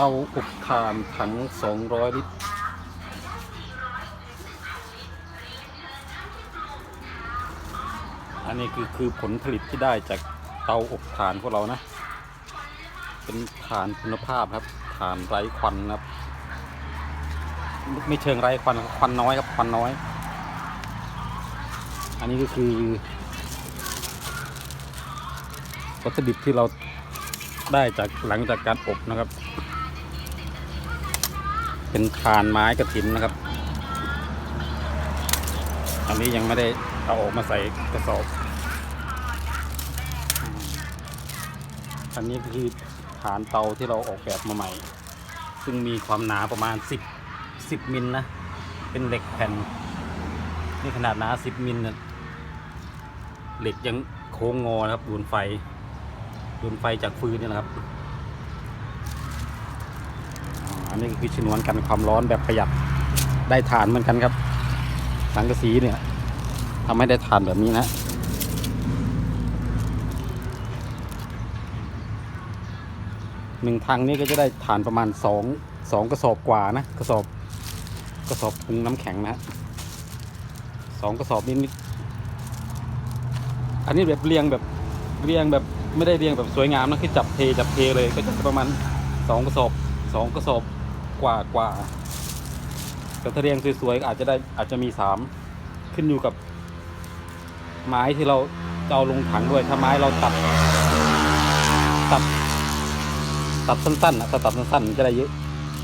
เตาอบถ่านถัง 200 ลิตร อันนี้คือคือผลผลิตที่ได้จากเตาอบถ่านพวกเรานะ เป็นถ่านคุณภาพครับถ่านไร้ควันครับ ไม่เชิงไร้ควันครับควันน้อยครับควันน้อย อันนี้ก็คือวัตถุดิบที่เราได้จากหลังจากการอบนะครับ เป็นถ่านไม้กระถินนะครับ อันนี้ยังไม่ได้เอาออกมาใส่กระสอบ อันนี้คือฐานเตาที่เราออกแบบมาใหม่ ซึ่งมีความหนาประมาณ 10 10มิลนะ เป็นเหล็กแผ่น นี่ขนาดหนา 10มิลนะเหล็กยังโค้งงอนะครับดูนไฟดูนไฟจากฟืนนี่แหละครับอ่าอั นนี้ก็คือชนวนกันความร้อนแบบประหยัดได้ฐานเหมือนกันครับสังกะสีเนี่ยทำให้ได้ฐานแบบนี้นะหนึ่งทางนี้ก็จะได้ฐานประมาณสองสองกระสอบกว่านะกระสอบกระสอบปรุงน้ำแข็งนะฮะสองกระสอบนิดๆอันนี้แบบเรียงแบบเรียงแบบไม่ได้เรียงแบบสวยงามนะคือจับเทจับเทเลยก็จะประมาณสองกระสอบสองกระสอบ กว่ากว่าแต่ถ้าเรียงสวยๆก็อาจจะได้อาจจะมีสามขึ้นอยู่กับ ไม้ที่เราจะเอาลงถังด้วยถ้าไม้เราตัด ตัด ตัดสั้นๆนะถ้าตัดสั้นๆจะได้เยอะ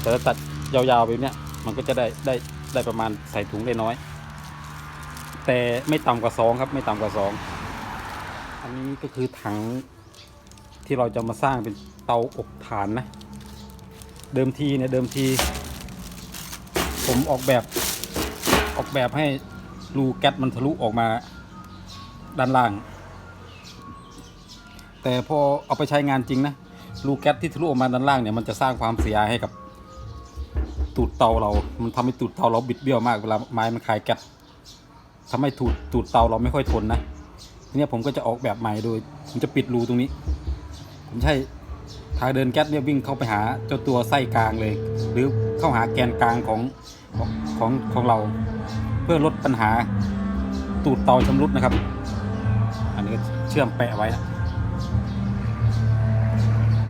แต่ถ้าตัดยาวๆแบบเนี้ยมันก็จะได้ได้ได้ประมาณใส่ถุงได้น้อย แต่ไม่ต่ำกว่าสองครับ ไม่ต่ำกว่าสองอันนี้ก็คือถังที่เราจะมาสร้างเป็นเตาอบถ่านนะ เดิมทีเนี่ยเดิมที ผมออกแบบออกแบบให้รูแก๊สมันทะลุออกมาด้านล่าง แต่พอเอาไปใช้งานจริงนะรูแก๊สที่ทะลุออกมาด้านล่างเนี่ยมันจะสร้างความเสียหายให้กับตูดเตาเรา มันทำให้ตูดเตาเราบิดเบี้ยวมากเวลาไม้มันคายแก๊สทำให้ตูดตูดเตาเราไม่ค่อยทนนะทีเนี้ยผมก็จะออกแบบใหม่โดยผมจะปิดรูตรงนี้ ผมใช้ ทางเดินแก๊สเนี่ยวิ่งเข้าไปหาเจ้าตัวไส้กลางเลย หรือเข้าหาแกนกลางของของของเรา เพื่อลดปัญหาตูดเตาชำรุดนะครับ อันนี้เชื่อมแปะไว้นะ